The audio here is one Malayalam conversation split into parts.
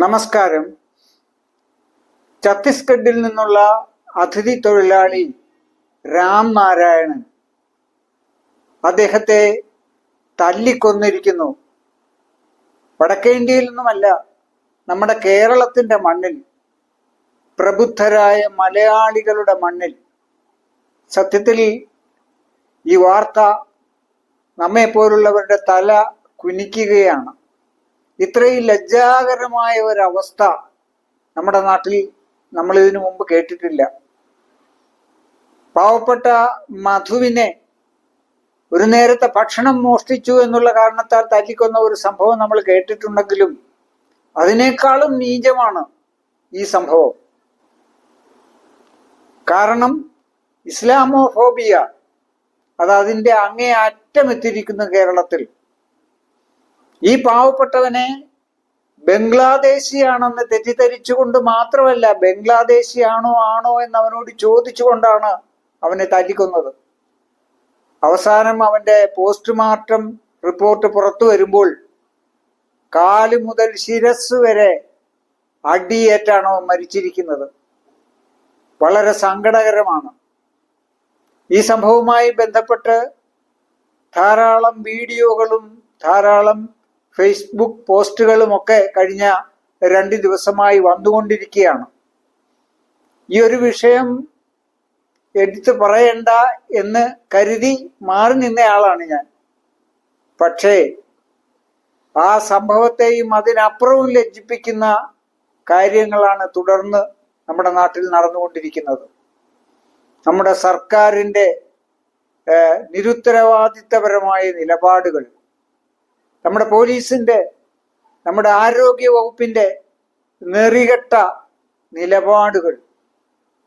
നമസ്കാരം. ഛത്തീസ്ഗഡിൽ നിന്നുള്ള അതിഥി തൊഴിലാളി രാം നാരായണൻ. അദ്ദേഹത്തെ തല്ലിക്കൊന്നിരിക്കുന്നു. വടക്കേ ഇന്ത്യയിൽ നിന്നുമല്ല നമ്മുടെ കേരളത്തിന്റെ മണ്ണിൽ പ്രബുദ്ധരായ മലയാളികളുടെ മണ്ണിൽ. സത്യത്തിൽ ഈ വാർത്ത നമ്മെ പോലുള്ളവരുടെ തല കുനിക്കുകയാണ്. ഇത്രയും ലജ്ജാകരമായ ഒരവസ്ഥ നമ്മുടെ നാട്ടിൽ നമ്മൾ ഇതിനു മുമ്പ് കേട്ടിട്ടില്ല. പാവപ്പെട്ട മധുവിനെ ഒരു നേരത്തെ ഭക്ഷണം മോഷ്ടിച്ചു എന്നുള്ള കാരണത്താൽ തല്ലിക്കൊന്ന ഒരു സംഭവം നമ്മൾ കേട്ടിട്ടുണ്ടെങ്കിലും അതിനേക്കാളും നീചമാണ് ഈ സംഭവം. കാരണം ഇസ്ലാമോഫോബിയ അത് അതിന്റെ അങ്ങേ അറ്റമെത്തിയിരിക്കുന്ന കേരളത്തിൽ ഈ പാവപ്പെട്ടവനെ ബംഗ്ലാദേശിയാണെന്ന് തെറ്റിദ്ധരിച്ചുകൊണ്ട് മാത്രമല്ല ബംഗ്ലാദേശിയാണോ ആണോ എന്ന് അവനോട് ചോദിച്ചുകൊണ്ടാണ് അവനെ തല്ലിക്കൊന്നത്. അവസാനം അവന്റെ പോസ്റ്റ്മോർട്ടം റിപ്പോർട്ട് പുറത്തു വരുമ്പോൾ കാൽ മുതൽ ശിരസ് വരെ അടിയേറ്റാണ് അവൻ മരിച്ചിരിക്കുന്നത്. വളരെ സങ്കടകരമാണ്. ഈ സംഭവവുമായി ബന്ധപ്പെട്ട് ധാരാളം വീഡിയോകളും ധാരാളം ഫേസ്ബുക്ക് പോസ്റ്റുകളുമൊക്കെ കഴിഞ്ഞ രണ്ട് ദിവസമായി വന്നുകൊണ്ടിരിക്കുകയാണ്. ഈ ഒരു വിഷയം എടുത്തു പറയണ്ട എന്ന് കരുതി മാറി നിന്നയാളാണ് ഞാൻ. പക്ഷേ ആ സംഭവത്തെയും അതിനപ്പുറവും ലജ്ജിപ്പിക്കുന്ന കാര്യങ്ങളാണ് തുടർന്ന് നമ്മുടെ നാട്ടിൽ നടന്നുകൊണ്ടിരിക്കുന്നത്. നമ്മുടെ സർക്കാരിന്റെ നിരുത്തരവാദിത്തപരമായ നിലപാടുകൾ നമ്മുടെ പോലീസിന്റെ നമ്മുടെ ആരോഗ്യ വകുപ്പിന്റെ നെറികെട്ട നിലപാടുകൾ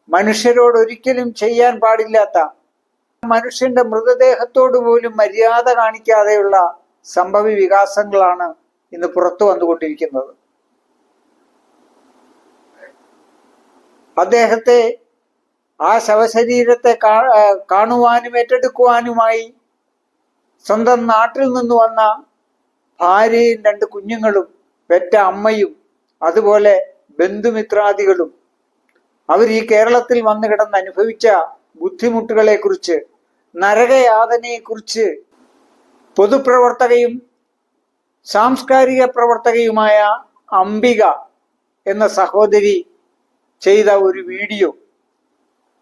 മനുഷ്യരോട് ഒരിക്കലും ചെയ്യാൻ പാടില്ലാത്ത മനുഷ്യന്റെ മൃതദേഹത്തോട് പോലും മര്യാദ കാണിക്കാതെയുള്ള സംഭവ വികാസങ്ങളാണ് ഇന്ന് പുറത്തു വന്നുകൊണ്ടിരിക്കുന്നത്. അദ്ദേഹത്തെ ആ ശവശരീരത്തെ കാണുവാനും ഏറ്റെടുക്കുവാനുമായി സ്വന്തം നാട്ടിൽ നിന്ന് വന്ന ഭാര്യയും രണ്ട് കുഞ്ഞുങ്ങളും പെറ്റ അമ്മയും അതുപോലെ ബന്ധുമിത്രാദികളും. അവർ ഈ കേരളത്തിൽ വന്നു കിടന്ന് അനുഭവിച്ച ബുദ്ധിമുട്ടുകളെ കുറിച്ച് നരകയാതനയെ കുറിച്ച് പൊതുപ്രവർത്തകയും സാംസ്കാരിക പ്രവർത്തകയുമായ അംബിക എന്ന സഹോദരി ചെയ്ത ഒരു വീഡിയോ.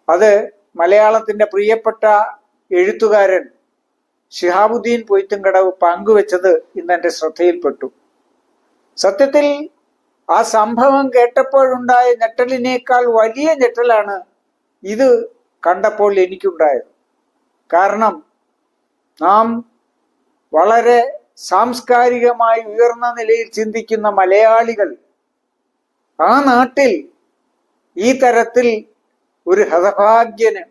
അത് മലയാളത്തിന്റെ പ്രിയപ്പെട്ട എഴുത്തുകാരൻ ഷിഹാബുദ്ദീൻ പൊയ്ത്തുംകടവ് പങ്കുവെച്ചത് ഇന്ന് എന്റെ ശ്രദ്ധയിൽപ്പെട്ടു. സത്യത്തിൽ ആ സംഭവം കേട്ടപ്പോഴുണ്ടായ ഞെട്ടലിനേക്കാൾ വലിയ ഞെട്ടലാണ് ഇത് കണ്ടപ്പോൾ എനിക്കുണ്ടായത്. കാരണം നാം വളരെ സാംസ്കാരികമായി ഉയർന്ന നിലയിൽ ചിന്തിക്കുന്ന മലയാളികൾ ആ നാട്ടിൽ ഈ തരത്തിൽ ഒരു ഹതഭാഗ്യന്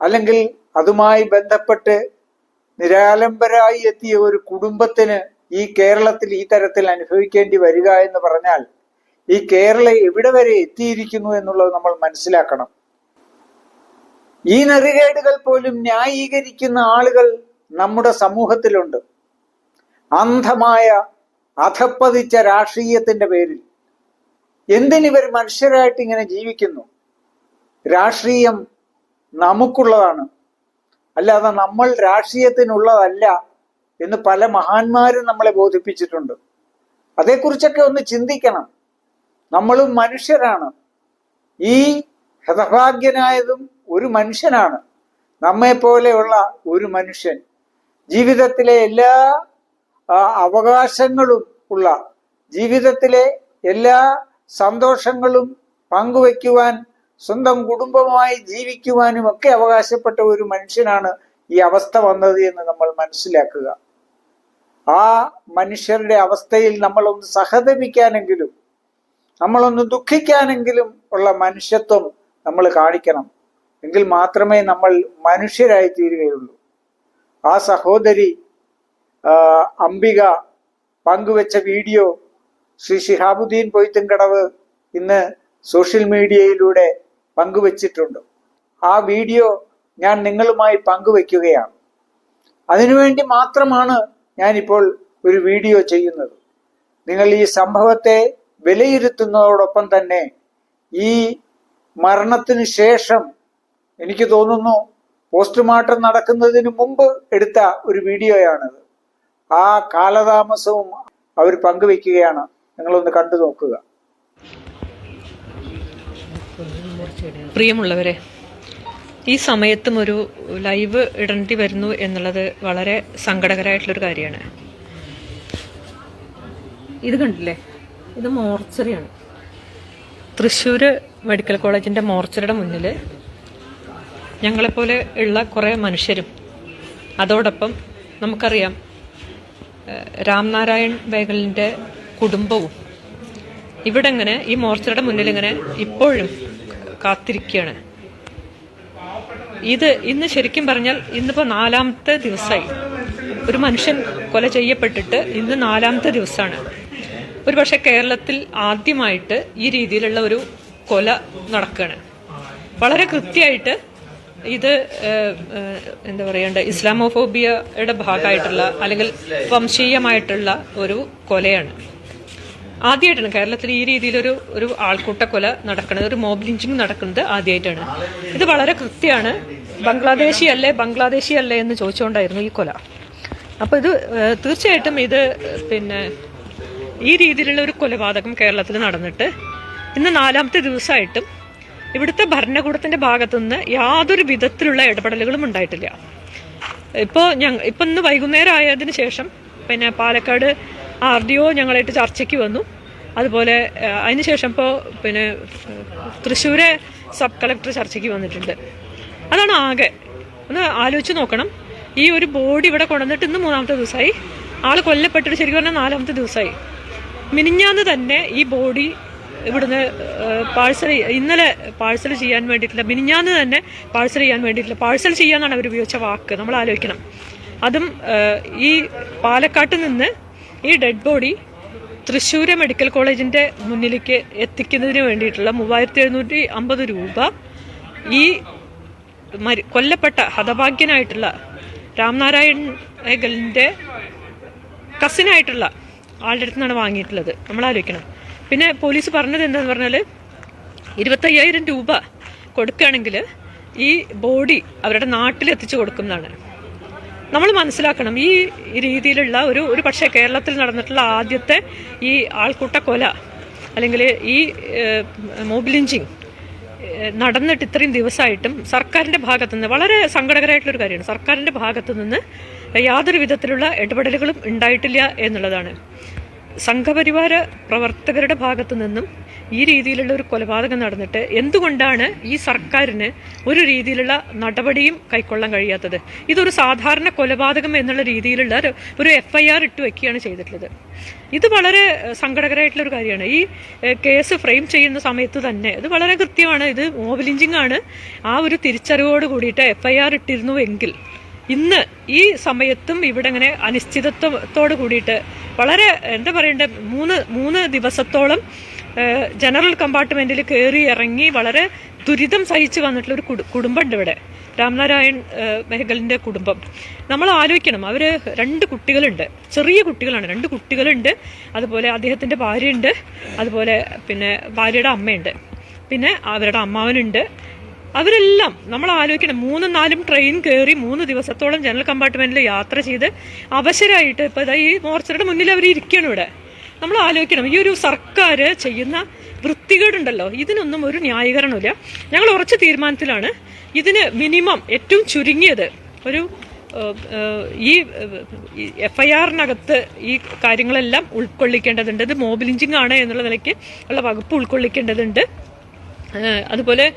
അല്ലെങ്കിൽ അതുമായി ബന്ധപ്പെട്ട് നിരാലംബരായി എത്തിയ ഒരു കുടുംബത്തിന് ഈ കേരളത്തിൽ ഈ തരത്തിൽ അനുഭവിക്കേണ്ടി വരിക എന്ന് പറഞ്ഞാൽ ഈ കേരളം എവിടെ വരെ എത്തിയിരിക്കുന്നു എന്നുള്ളത് നമ്മൾ മനസ്സിലാക്കണം. ഈ നെറികേടുകൾ പോലും ന്യായീകരിക്കുന്ന ആളുകൾ നമ്മുടെ സമൂഹത്തിലുണ്ട്. അന്ധമായ അധപ്പതിച്ച രാഷ്ട്രീയത്തിന്റെ പേരിൽ. എന്തിനിവർ മനുഷ്യരായിട്ട് ഇങ്ങനെ ജീവിക്കുന്നു? രാഷ്ട്രീയം നമുക്കുള്ളതാണ്. അല്ലാതെ നമ്മൾ രാഷ്ട്രീയത്തിനുള്ളതല്ല എന്ന് പല മഹാന്മാരും നമ്മളെ ബോധിപ്പിച്ചിട്ടുണ്ട്. അതേക്കുറിച്ചൊക്കെ ഒന്ന് ചിന്തിക്കണം. നമ്മളും മനുഷ്യരാണ്. ഈ ഹതഭാഗ്യനായതും ഒരു മനുഷ്യനാണ്. നമ്മെ പോലെയുള്ള ഒരു മനുഷ്യൻ. ജീവിതത്തിലെ എല്ലാ അവകാശങ്ങളും ഉള്ള ജീവിതത്തിലെ എല്ലാ സന്തോഷങ്ങളും പങ്കുവെക്കുവാൻ സ്വന്തം കുടുംബമായി ജീവിക്കുവാനും ഒക്കെ അവകാശപ്പെട്ട ഒരു മനുഷ്യനാണ് ഈ അവസ്ഥ വന്നത് എന്ന് നമ്മൾ മനസ്സിലാക്കുക. ആ മനുഷ്യരുടെ അവസ്ഥയിൽ നമ്മളൊന്ന് സഹതപിക്കാനെങ്കിലും നമ്മളൊന്ന് ദുഃഖിക്കാനെങ്കിലും ഉള്ള മനുഷ്യത്വം നമ്മൾ കാണിക്കണം. എങ്കിൽ മാത്രമേ നമ്മൾ മനുഷ്യരായി തീരുകയുള്ളൂ ആ സഹോദരി അംബിക പങ്കുവെച്ച വീഡിയോ ശ്രീ ഷിഹാബുദ്ദീൻ പൊയ്ത്തുംകടവ് ഇന്ന് സോഷ്യൽ മീഡിയയിലൂടെ പങ്കുവച്ചിട്ടുണ്ട്. ആ വീഡിയോ ഞാൻ നിങ്ങളുമായി പങ്കുവെക്കുകയാണ്. അതിനുവേണ്ടി മാത്രമാണ് ഞാനിപ്പോൾ ഒരു വീഡിയോ ചെയ്യുന്നത്. നിങ്ങൾ ഈ സംഭവത്തെ വിലയിരുത്തുന്നതോടൊപ്പം തന്നെ ഈ മരണത്തിന് ശേഷം എനിക്ക് തോന്നുന്നു പോസ്റ്റ്മോർട്ടം നടക്കുന്നതിന് മുമ്പ് എടുത്ത ഒരു വീഡിയോയാണിത്. ആ കാലതാമസവും അവർ പങ്കുവെക്കുകയാണ്. നിങ്ങളൊന്ന് കണ്ടു നോക്കുക. പ്രിയമുള്ളവരെ ഈ സമയത്തും ഒരു ലൈവ് ഇടേണ്ടി വരുന്നു എന്നുള്ളത് വളരെ സങ്കടകരമായിട്ടുള്ളൊരു കാര്യമാണ്. ഇത് കണ്ടില്ലേ? ഇത് മോർച്ചറിയാണ് തൃശ്ശൂർ മെഡിക്കൽ കോളേജിന്റെ മോർച്ചറിയുടെ മുന്നിൽ ഞങ്ങളെപ്പോലെ ഉള്ള കുറേ മനുഷ്യരും അതോടൊപ്പം നമുക്കറിയാം രാംനാരായൺ ബേഗലിന്റെ കുടുംബവും. ഇവിടെ ഇങ്ങനെ ഈ മോർച്ചറിയുടെ മുന്നിൽ ഇങ്ങനെ ഇപ്പോഴും കാത്തിരിക്കുകയാണ് ഇത് ഇന്ന് ശരിക്കും പറഞ്ഞാൽ ഇന്നിപ്പോ നാലാമത്തെ ദിവസമായി. ഒരു മനുഷ്യൻ കൊല ചെയ്യപ്പെട്ടിട്ട് ഇന്ന് നാലാമത്തെ ദിവസമാണ്. ഒരു പക്ഷെ കേരളത്തിൽ ആദ്യമായിട്ട് ഈ രീതിയിലുള്ള ഒരു കൊല നടക്കുകയാണ് വളരെ കൃത്യമായിട്ട് ഇത് എന്താ പറയണ്ട ഇസ്ലാമോഫോബിയയുടെ ഭാഗമായിട്ടുള്ള അല്ലെങ്കിൽ വംശീയമായിട്ടുള്ള ഒരു കൊലയാണ്. ആദ്യമായിട്ടാണ് കേരളത്തിൽ ഈ രീതിയിലൊരു ഒരു ആൾക്കൂട്ടക്കൊല നടക്കുന്നത് ഒരു മോബ് ലിഞ്ചിങ് നടക്കുന്നത് ആദ്യമായിട്ടാണ്. ഇത് വളരെ കൃത്യമാണ്. ബംഗ്ലാദേശി അല്ലേ ബംഗ്ലാദേശി അല്ലേ എന്ന് ചോദിച്ചുകൊണ്ടായിരുന്നു ഈ കൊല. അപ്പോൾ ഇത് തീർച്ചയായിട്ടും ഇത് പിന്നെ ഈ രീതിയിലുള്ള ഒരു കൊലപാതകം കേരളത്തിൽ നടന്നിട്ട് ഇന്ന് നാലാമത്തെ ദിവസമായിട്ടും ഇവിടുത്തെ ഭരണകൂടത്തിന്റെ ഭാഗത്തുനിന്ന് യാതൊരു വിധത്തിലുള്ള ഇടപെടലുകളും ഉണ്ടായിട്ടില്ല. ഇപ്പോൾ ഞങ്ങൾ ഇപ്പം ഇന്ന് വൈകുന്നേരം ആയതിനു ശേഷം പിന്നെ പാലക്കാട് ആർ ഡി ഒ ഞങ്ങളായിട്ട് ചർച്ചയ്ക്ക് വന്നു. അതുപോലെ അതിനുശേഷം ഇപ്പോൾ പിന്നെ തൃശ്ശൂരെ സബ് കളക്ടർ ചർച്ചയ്ക്ക് വന്നിട്ടുണ്ട്. അതാണ് ആകെ. ഒന്ന് ആലോചിച്ച് നോക്കണം. ഈ ഒരു ബോഡി ഇവിടെ കൊണ്ടുവന്നിട്ട് ഇന്ന് മൂന്നാമത്തെ ദിവസമായി. ആൾ കൊല്ലപ്പെട്ടിട്ട് ശരിക്കും പറഞ്ഞാൽ നാലാമത്തെ ദിവസമായി. മിനിഞ്ഞാന്ന് തന്നെ ഈ ബോഡി ഇവിടുന്ന് പാഴ്സൽ ഇന്നലെ പാഴ്സൽ ചെയ്യാൻ വേണ്ടിയിട്ടില്ല. മിനിഞ്ഞാന്ന് തന്നെ പാഴ്സൽ ചെയ്യാൻ വേണ്ടിയിട്ടില്ല. പാഴ്സൽ ചെയ്യാന്നാണ് അവർ ഉപയോഗിച്ച വാക്ക്. നമ്മൾ ആലോചിക്കണം. അതും ഈ പാലക്കാട്ട് നിന്ന് ഈ ഡെഡ് ബോഡി തൃശ്ശൂർ മെഡിക്കൽ കോളേജിന്റെ മുന്നിലേക്ക് എത്തിക്കുന്നതിന് വേണ്ടിയിട്ടുള്ള മൂവായിരത്തി എഴുന്നൂറ്റി അമ്പത് രൂപ ഈ മരി കൊല്ലപ്പെട്ട ഹതഭാഗ്യനായിട്ടുള്ള രാംനാരായൺ ഗലിന്റെ കസിനായിട്ടുള്ള ആളുടെ അടുത്ത് നിന്നാണ് വാങ്ങിയിട്ടുള്ളത്. നമ്മൾ ആലോചിക്കണം. പിന്നെ പോലീസ് പറഞ്ഞത് എന്താന്ന് പറഞ്ഞാൽ ഇരുപത്തയ്യായിരം രൂപ കൊടുക്കുകയാണെങ്കിൽ ഈ ബോഡി അവരുടെ നാട്ടിൽ എത്തിച്ചു കൊടുക്കുന്നതാണ്. നമ്മൾ മനസ്സിലാക്കണം. ഈ രീതിയിലുള്ള ഒരു ഒരു പക്ഷേ കേരളത്തിൽ നടന്നിട്ടുള്ള ആദ്യത്തെ ഈ ആൾക്കൂട്ട കൊല അല്ലെങ്കിൽ ഈ മോബിലിഞ്ചിങ് നടന്നിട്ട് ഇത്രയും ദിവസമായിട്ടും സർക്കാരിന്റെ ഭാഗത്തു നിന്ന് വളരെ സങ്കടകരമായിട്ടുള്ളൊരു കാര്യമാണ്. സർക്കാരിന്റെ ഭാഗത്തു നിന്ന് യാതൊരു വിധത്തിലുള്ള ഇടപെടലുകളും ഉണ്ടായിട്ടില്ല എന്നുള്ളതാണ്. സംഘപരിവാര പ്രവർത്തകരുടെ ഭാഗത്തു നിന്നും ഈ രീതിയിലുള്ള ഒരു കൊലപാതകം നടന്നിട്ട് എന്തുകൊണ്ടാണ് ഈ സർക്കാരിന് ഒരു രീതിയിലുള്ള നടപടിയും കൈക്കൊള്ളാൻ കഴിയാത്തത്? ഇതൊരു സാധാരണ കൊലപാതകം എന്നുള്ള രീതിയിലുള്ള ഒരു- എഫ് ഐ ആർ ഇട്ട് വയ്ക്കുകയാണ് ചെയ്തിട്ടുള്ളത്. ഇത് വളരെ സങ്കടകരമായിട്ടുള്ള ഒരു കാര്യമാണ്. ഈ കേസ് ഫ്രെയിം ചെയ്യുന്ന സമയത്ത് തന്നെ ഇത് വളരെ കൃത്യമാണ്. ഇത് മോബിലിഞ്ചിങ് ആണ് ആ ഒരു തിരിച്ചറിവോട് കൂടിയിട്ട് എഫ് ഐ ആർ ഇട്ടിരുന്നുവെങ്കിൽ ഇന്ന് ഈ സമയത്തും ഇവിടെ ഇങ്ങനെ അനിശ്ചിതത്വത്തോട് കൂടിയിട്ട് വളരെ എന്താ പറയണ്ടേ മൂന്ന് മൂന്ന് ദിവസത്തോളം ജനറൽ കമ്പാർട്ട്മെന്റിൽ കയറി ഇറങ്ങി വളരെ ദുരിതം സഹിച്ചു വന്നിട്ടുള്ള ഒരു കുടു- കുടുംബമുണ്ട് ഇവിടെ. രാംനാരായൺ മെഹ്ഗലിന്റെ കുടുംബം. നമ്മൾ ആലോചിക്കണം. അവർ രണ്ട് കുട്ടികളുണ്ട്. ചെറിയ കുട്ടികളാണ്. രണ്ട് കുട്ടികളുണ്ട്. അതുപോലെ അദ്ദേഹത്തിന്റെ ഭാര്യയുണ്ട്. അതുപോലെ പിന്നെ ഭാര്യയുടെ അമ്മയുണ്ട്. പിന്നെ അവരുടെ അമ്മാവനുണ്ട്. അവരെല്ലാം നമ്മൾ ആലോചിക്കണം. മൂന്നും നാലും ട്രെയിൻ കയറി മൂന്ന് ദിവസത്തോളം ജനറൽ കമ്പാർട്ട്മെന്റിൽ യാത്ര ചെയ്ത് അവശരായിട്ട് ഇപ്പോൾ ഈ മോർച്ചറുടെ മുന്നിൽ അവർ ഇരിക്കണം ഇവിടെ. നമ്മൾ ആലോചിക്കണം ഈ ഒരു സർക്കാർ ചെയ്യുന്ന വൃത്തികേടുണ്ടല്ലോ. ഇതിനൊന്നും ഒരു ന്യായീകരണമില്ല ഞങ്ങൾ ഉറച്ച തീരുമാനത്തിലാണ് ഇതിന് മിനിമം ഏറ്റവും ചുരുങ്ങിയത് ഒരു ഈ എഫ് ഐ ആറിനകത്ത് ഈ കാര്യങ്ങളെല്ലാം ഉൾക്കൊള്ളിക്കേണ്ടതുണ്ട്. ഇത് മോബിലിഞ്ചിങ് ആണ് എന്നുള്ള നിലയ്ക്ക് ഉള്ള വകുപ്പ് ഉൾക്കൊള്ളിക്കേണ്ടതുണ്ട്. അതുപോലെ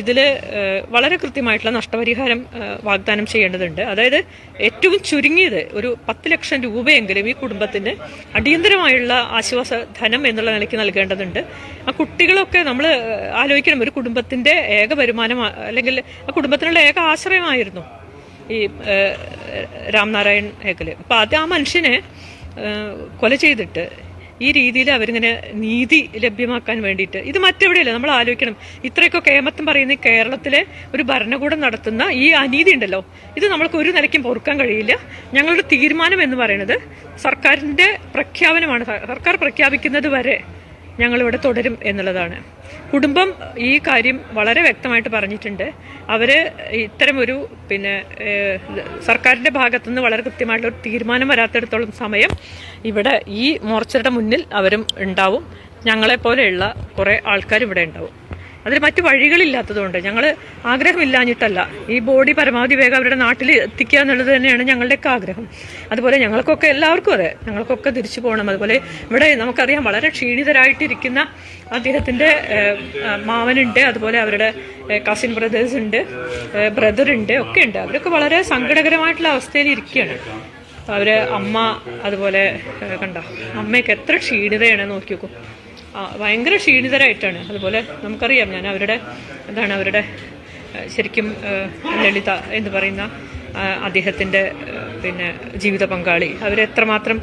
ഇതിൽ വളരെ കൃത്യമായിട്ടുള്ള നഷ്ടപരിഹാരം വാഗ്ദാനം ചെയ്യേണ്ടതുണ്ട്. അതായത് ഏറ്റവും ചുരുങ്ങിയത് ഒരു പത്ത് ലക്ഷം രൂപയെങ്കിലും ഈ കുടുംബത്തിന് അടിയന്തരമായുള്ള ആശ്വാസ ധനം എന്നുള്ള നിലയ്ക്ക് നൽകേണ്ടതുണ്ട്. ആ കുട്ടികളൊക്കെ നമ്മൾ ആലോചിക്കണം ഒരു കുടുംബത്തിന്റെ ഏക വരുമാനം അല്ലെങ്കിൽ ആ കുടുംബത്തിനുള്ള ഏക ആശ്രയമായിരുന്നു ഈ രാംനാരായൺ ഹേക്കൽ അപ്പം അത് ആ മനുഷ്യനെ കൊല ചെയ്തിട്ട് ഈ രീതിയിൽ അവരിങ്ങനെ നീതി ലഭ്യമാക്കാൻ വേണ്ടിയിട്ട്. ഇത് മറ്റെവിടെയല്ല നമ്മൾ ആലോചിക്കണം. ഇത്രയൊക്കെ കേമത്തം പറയുന്ന കേരളത്തിലെ ഒരു ഭരണകൂടം നടത്തുന്ന ഈ അനീതി ഉണ്ടല്ലോ. ഇത് നമ്മൾക്ക് ഒരു നിലയ്ക്കും പൊറുക്കാൻ കഴിയില്ല. ഞങ്ങളുടെ തീരുമാനം എന്ന് പറയുന്നത് സർക്കാരിന്റെ പ്രഖ്യാപനമാണ്. സർക്കാർ പ്രഖ്യാപിക്കുന്നത് വരെ ഞങ്ങളിവിടെ തുടരും എന്നുള്ളതാണ്. കുടുംബം ഈ കാര്യം വളരെ വ്യക്തമായിട്ട് പറഞ്ഞിട്ടുണ്ട്. അവർ ഇത്തരമൊരു പിന്നെ സർക്കാരിന്റെ ഭാഗത്തുനിന്ന് വളരെ കൃത്യമായിട്ടുള്ള ഒരു തീരുമാനം വരാത്തിടത്തോളം സമയം ഇവിടെ ഈ മോർച്ചയുടെ മുന്നിൽ അവരും ഉണ്ടാവും. ഞങ്ങളെപ്പോലെയുള്ള കുറേ ആൾക്കാർ ഇവിടെ ഉണ്ടാവും. അതിന് മറ്റു വഴികളില്ലാത്തതുകൊണ്ട് ഞങ്ങൾ ആഗ്രഹമില്ലാഞ്ഞിട്ടല്ല. ഈ ബോഡി പരമാവധി വേഗം അവരുടെ നാട്ടിൽ എത്തിക്കുക എന്നുള്ളത് തന്നെയാണ് ഞങ്ങളുടെയൊക്കെ ആഗ്രഹം. അതുപോലെ ഞങ്ങൾക്കൊക്കെ എല്ലാവർക്കും അതെ. ഞങ്ങൾക്കൊക്കെ തിരിച്ചു പോകണം. അതുപോലെ ഇവിടെ നമുക്കറിയാം വളരെ ക്ഷീണിതരായിട്ടിരിക്കുന്ന അദ്ദേഹത്തിന്റെ മാവനുണ്ട് അതുപോലെ അവരുടെ കസിൻ ബ്രദേഴ്സ് ഉണ്ട്. ബ്രദർ ഉണ്ട്. ഒക്കെ ഉണ്ട്. അവരൊക്കെ വളരെ സങ്കടകരമായിട്ടുള്ള അവസ്ഥയിൽ ഇരിക്കുകയാണ്. അവർ അമ്മ അതുപോലെ കണ്ട? അമ്മയൊക്കെ എത്ര ക്ഷീണിതയാണ്. നോക്കി നോക്കൂ ആ, ഭയങ്കര ക്ഷീണിതരായിട്ടാണ്. അതുപോലെ നമുക്കറിയാം ഞാൻ അവരുടെ എന്താണ് അവരുടെ ശരിക്കും ലളിത എന്ന് പറയുന്ന അദ്ദേഹത്തിന്റെ പിന്നെ ജീവിത പങ്കാളി. അവരെത്രമാത്രം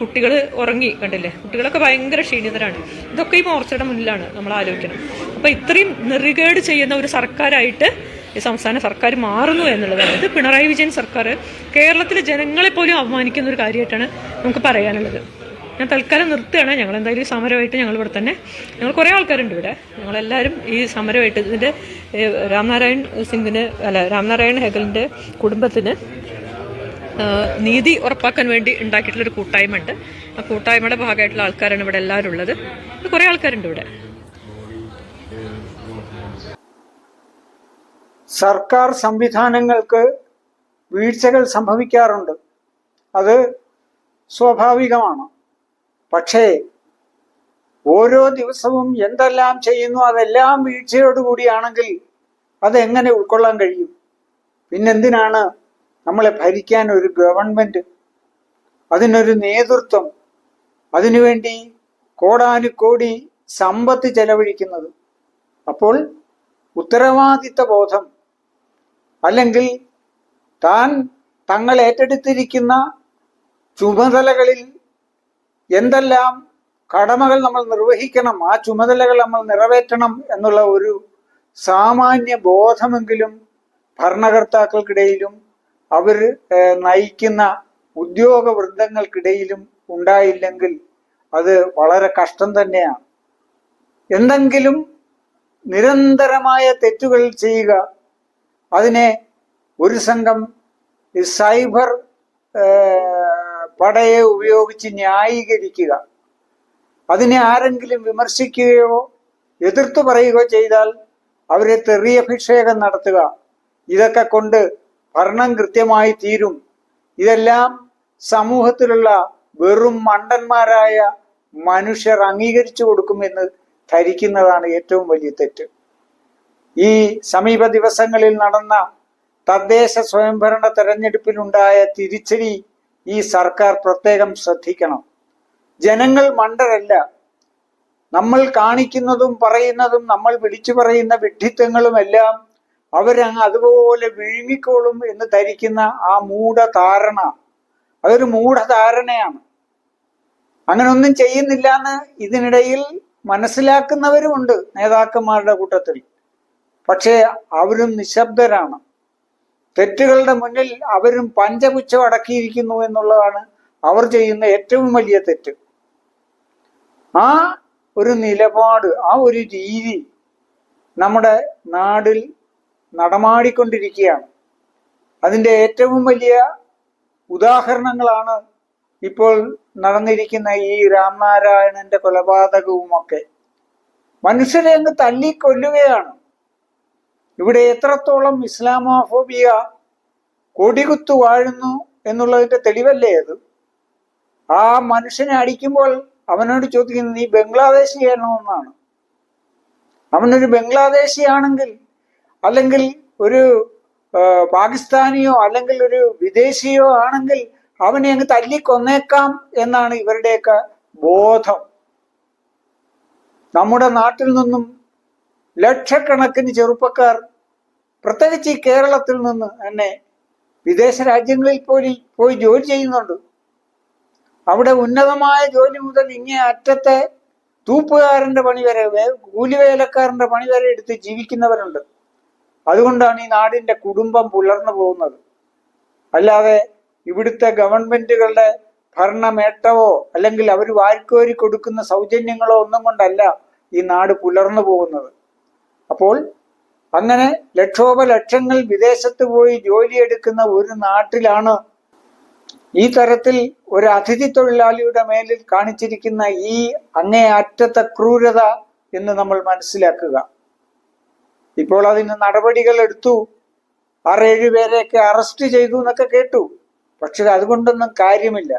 കുട്ടികൾ ഉറങ്ങി കണ്ടില്ലേ? കുട്ടികളൊക്കെ ഭയങ്കര ക്ഷീണിതരാണ്. ഇതൊക്കെ ഈ മോർച്ചയുടെ മുന്നിലാണ് നമ്മൾ ആലോചിക്കണം. അപ്പോൾ ഇത്രയും നെറികേട് ചെയ്യുന്ന ഒരു സർക്കാരായിട്ട് ഈ സംസ്ഥാന സർക്കാർ മാറുന്നു എന്നുള്ളതാണ്. ഇത് പിണറായി വിജയൻ സർക്കാർ കേരളത്തിലെ ജനങ്ങളെപ്പോലും അപമാനിക്കുന്ന ഒരു കാര്യമായിട്ടാണ് നമുക്ക് പറയാനുള്ളത്. ഞാൻ തൽക്കാലം നിർത്തുകയാണ്. ഞങ്ങൾ എന്തായാലും ഈ സമരമായിട്ട് ഞങ്ങൾ ഇവിടെ തന്നെ. ഞങ്ങൾ കുറേ ആൾക്കാരുണ്ട് ഇവിടെ. ഞങ്ങളെല്ലാവരും ഈ സമരമായിട്ട് ഇതിന്റെ രാംനാരായൺ സിംഗിന് അല്ല രാംനാരായൺ ഹെഗലിന്റെ കുടുംബത്തിന് നീതി ഉറപ്പാക്കാൻ വേണ്ടി ഉണ്ടാക്കിയിട്ടുള്ളൊരു കൂട്ടായ്മ ഉണ്ട്. ആ കൂട്ടായ്മയുടെ ഭാഗമായിട്ടുള്ള ആൾക്കാരാണ് ഇവിടെ എല്ലാവരും ഉള്ളത്. കുറേ ആൾക്കാരുണ്ട് ഇവിടെ. സർക്കാർ സംവിധാനങ്ങൾക്ക് വീഴ്ചകൾ സംഭവിക്കാറുണ്ട്. അത് സ്വാഭാവികമാണ്. പക്ഷേ ഓരോ ദിവസവും എന്തെല്ലാം ചെയ്യുന്നു അതെല്ലാം വീഴ്ചയോടുകൂടിയാണെങ്കിൽ അതെങ്ങനെ ഉൾക്കൊള്ളാൻ കഴിയും? പിന്നെന്തിനാണ് നമ്മളെ ഭരിക്കാൻ ഒരു ഗവൺമെന്റ് അതിനൊരു നേതൃത്വം അതിനുവേണ്ടി കോടാനുകോടി സമ്പത്ത് ചെലവഴിക്കുന്നത്? അപ്പോൾ ഉത്തരവാദിത്ത ബോധം അല്ലെങ്കിൽ താൻ തങ്ങൾ ഏറ്റെടുത്തിരിക്കുന്ന ചുമതലകളിൽ എന്തെല്ലാം കടമകൾ നമ്മൾ നിർവഹിക്കണം ആ ചുമതലകൾ നമ്മൾ നിറവേറ്റണം എന്നുള്ള ഒരു സാമാന്യ ബോധമെങ്കിലും ഭരണകർത്താക്കൾക്കിടയിലും അവർ നയിക്കുന്ന ഉദ്യോഗ വൃന്ദങ്ങൾക്കിടയിലും ഉണ്ടായില്ലെങ്കിൽ അത് വളരെ കഷ്ടം തന്നെയാണ്. എന്തെങ്കിലും നിരന്തരമായ തെറ്റുകൾ ചെയ്യുക അതിനെ ഒരു സംഘം സൈബർ പടയെ ഉപയോഗിച്ച് ന്യായീകരിക്കുക. അതിനെ ആരെങ്കിലും വിമർശിക്കുകയോ എതിർത്തു പറയുകയോ ചെയ്താൽ അവരെ തെറിയഭിഷേകം നടത്തുക. ഇതൊക്കെ കൊണ്ട് ഭരണം കൃത്യമായി തീരും. ഇതെല്ലാം സമൂഹത്തിലുള്ള വെറും മണ്ടന്മാരായ മനുഷ്യർ അംഗീകരിച്ചു കൊടുക്കുമെന്ന് ധരിക്കുന്നതാണ് ഏറ്റവും വലിയ തെറ്റ്. ഈ സമീപ ദിവസങ്ങളിൽ നടന്ന തദ്ദേശ സ്വയംഭരണ തെരഞ്ഞെടുപ്പിലുണ്ടായ തിരിച്ചടി ഈ സർക്കാർ പ്രത്യേകം ശ്രദ്ധിക്കണം. ജനങ്ങൾ മണ്ടരല്ല. നമ്മൾ കാണിക്കുന്നതും പറയുന്നതും നമ്മൾ വിളിച്ചു പറയുന്ന വിഡ്ഢിത്തങ്ങളുമെല്ലാം അവരങ്ങ് അതുപോലെ വിഴുങ്ങിക്കോളും എന്ന് ധരിക്കുന്ന ആ മൂഢധാരണ. അതൊരു മൂഢധാരണയാണ്. അങ്ങനെ ഒന്നും ചെയ്യുന്നില്ല എന്ന് ഇതിനിടയിൽ മനസ്സിലാക്കുന്നവരുമുണ്ട് നേതാക്കന്മാരുടെ കൂട്ടത്തിൽ. പക്ഷേ അവരും നിശബ്ദരാണ്. തെറ്റുകളുടെ മുന്നിൽ അവരും പഞ്ചപുച്ഛം അടക്കിയിരിക്കുന്നു എന്നുള്ളതാണ് അവർ ചെയ്യുന്ന ഏറ്റവും വലിയ തെറ്റ്. ആ ഒരു നിലപാട് ആ ഒരു രീതി നമ്മുടെ നാടിൽ നടമാടിക്കൊണ്ടിരിക്കുകയാണ്. അതിന്റെ ഏറ്റവും വലിയ ഉദാഹരണങ്ങളാണ് ഇപ്പോൾ നടന്നിരിക്കുന്ന ഈ രാംനാരായണന്റെ കൊലപാതകവുമൊക്കെ. മനുഷ്യരെ അങ്ങ് തല്ലിക്കൊല്ലുകയാണ് ഇവിടെ എത്രത്തോളം ഇസ്ലാമോഫോബിയ കൊടികുത്തു വാഴുന്നു എന്നുള്ളതിന്റെ തെളിവല്ലേ അത്? ആ മനുഷ്യനെ അടിക്കുമ്പോൾ അവനോട് ചോദിക്കുന്നത് നീ ബംഗ്ലാദേശിയാണോ എന്നാണ്. അവനൊരു ബംഗ്ലാദേശിയാണെങ്കിൽ അല്ലെങ്കിൽ ഒരു പാകിസ്ഥാനിയോ അല്ലെങ്കിൽ ഒരു വിദേശിയോ ആണെങ്കിൽ അവനെ അങ്ങ് തല്ലിക്കൊന്നേക്കാം എന്നാണ് ഇവരുടെയൊക്കെ ബോധം. നമ്മുടെ നാട്ടിൽ നിന്നും ലക്ഷക്കണക്കിന് ചെറുപ്പക്കാർ പ്രത്യേകിച്ച് ഈ കേരളത്തിൽ നിന്ന് തന്നെ വിദേശ രാജ്യങ്ങളിൽ പോയി പോയി ജോലി ചെയ്യുന്നുണ്ട്. അവിടെ ഉന്നതമായ ജോലി മുതൽ ഇങ്ങേ അറ്റത്തെ തൂപ്പുകാരന്റെ പണി വരെ കൂലിവേലക്കാരന്റെ പണി വരെ എടുത്ത് ജീവിക്കുന്നവരുണ്ട്. അതുകൊണ്ടാണ് ഈ നാടിന്റെ കുടുംബം പുലർന്നു പോകുന്നത്. അല്ലാതെ ഇവിടുത്തെ ഗവൺമെന്റുകളുടെ ഭരണമേട്ടവോ അല്ലെങ്കിൽ അവർ വാരിക്കോരി കൊടുക്കുന്ന സൗജന്യങ്ങളോ ഒന്നും കൊണ്ടല്ല ഈ നാട് പുലർന്നു പോകുന്നത്. അപ്പോൾ അങ്ങനെ ലക്ഷോപലക്ഷങ്ങൾ വിദേശത്ത് പോയി ജോലിയെടുക്കുന്ന ഒരു നാട്ടിലാണ് ഈ തരത്തിൽ ഒരു അതിഥി തൊഴിലാളിയുടെ മേലിൽ കാണിച്ചിരിക്കുന്ന ഈ അങ്ങേയറ്റത്തെ ക്രൂരത എന്ന് നമ്മൾ മനസ്സിലാക്കുക. ഇപ്പോൾ അതിന് നടപടികൾ എടുത്തു. ആറേഴ് പേരെയൊക്കെ അറസ്റ്റ് ചെയ്തു എന്നൊക്കെ കേട്ടു. പക്ഷെ അതുകൊണ്ടൊന്നും കാര്യമില്ല.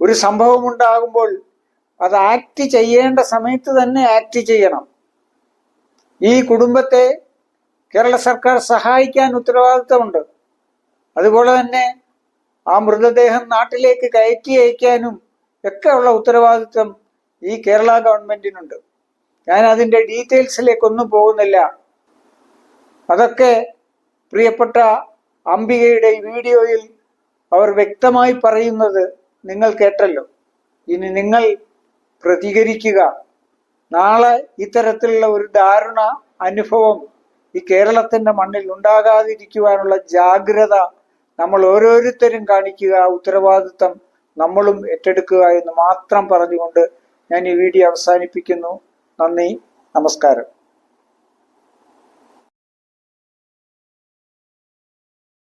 ഒരു സംഭവം ഉണ്ടാകുമ്പോൾ അത് ആക്ട് ചെയ്യേണ്ട സമയത്ത് തന്നെ ആക്ട് ചെയ്യണം. ഈ കുടുംബത്തെ കേരള സർക്കാർ സഹായിക്കാൻ ഉത്തരവാദിത്തമുണ്ട്. അതുപോലെ തന്നെ ആ മൃതദേഹം നാട്ടിലേക്ക് കയറ്റി അയക്കാനും ഒക്കെ ഉള്ള ഉത്തരവാദിത്വം ഈ കേരള ഗവൺമെന്റിനുണ്ട്. ഞാൻ അതിന്റെ ഡീറ്റെയിൽസിലേക്കൊന്നും പോകുന്നില്ല. അതൊക്കെ പ്രിയപ്പെട്ട അംബികയുടെ വീഡിയോയിൽ അവർ വ്യക്തമായി പറയുന്നത് നിങ്ങൾ കേട്ടല്ലോ. ഇനി നിങ്ങൾ പ്രതികരിക്കുക. നാളെ ഇത്തരത്തിലുള്ള ഒരു ദാരുണ അനുഭവം ഈ കേരളത്തിന്റെ മണ്ണിൽ ഉണ്ടാകാതിരിക്കുവാനുള്ള ജാഗ്രത നമ്മൾ ഓരോരുത്തരും കാണിക്കുക ഉത്തരവാദിത്തം നമ്മളും ഏറ്റെടുക്കുക എന്ന് മാത്രം പറഞ്ഞുകൊണ്ട് ഞാൻ ഈ വീഡിയോ അവസാനിപ്പിക്കുന്നു. നന്ദി നമസ്കാരം.